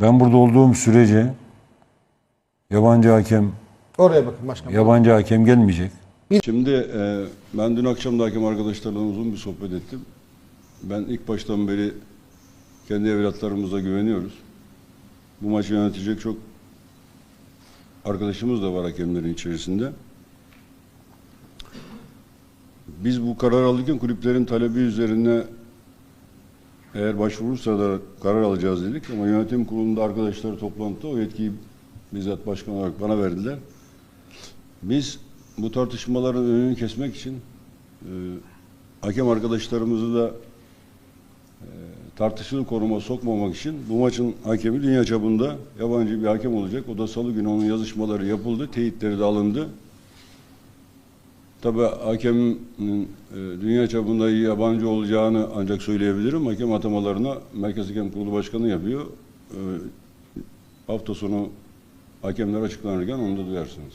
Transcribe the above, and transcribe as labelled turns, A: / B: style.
A: Ben burada olduğum sürece yabancı hakem
B: Oraya bakın başkanım.
A: yabancı hakem gelmeyecek.
C: Şimdi e, ben dün akşam da hakem arkadaşlarla uzun bir sohbet ettim. Ben ilk baştan beri kendi evlatlarımıza güveniyoruz. Bu maçı yönetecek çok arkadaşımız da var hakemlerin içerisinde. Biz bu karar alırken kulüplerin talebi üzerine eğer başvurursa da karar alacağız dedik ama yönetim kurulunda arkadaşları toplantıda o yetkiyi bizzat başkan olarak bana verdiler. Biz bu tartışmaların önünü kesmek için e, hakem arkadaşlarımızı da e, tartışılı konuma sokmamak için bu maçın hakemi dünya çapında yabancı bir hakem olacak. O da salı günü onun yazışmaları yapıldı, teyitleri de alındı. Tabii hakemin e, dünya çapında yabancı olacağını ancak söyleyebilirim. Hakem atamalarına Merkez Hakem Kurulu Başkanı yapıyor. E, hafta sonu hakemler açıklanırken onu da duyarsınız.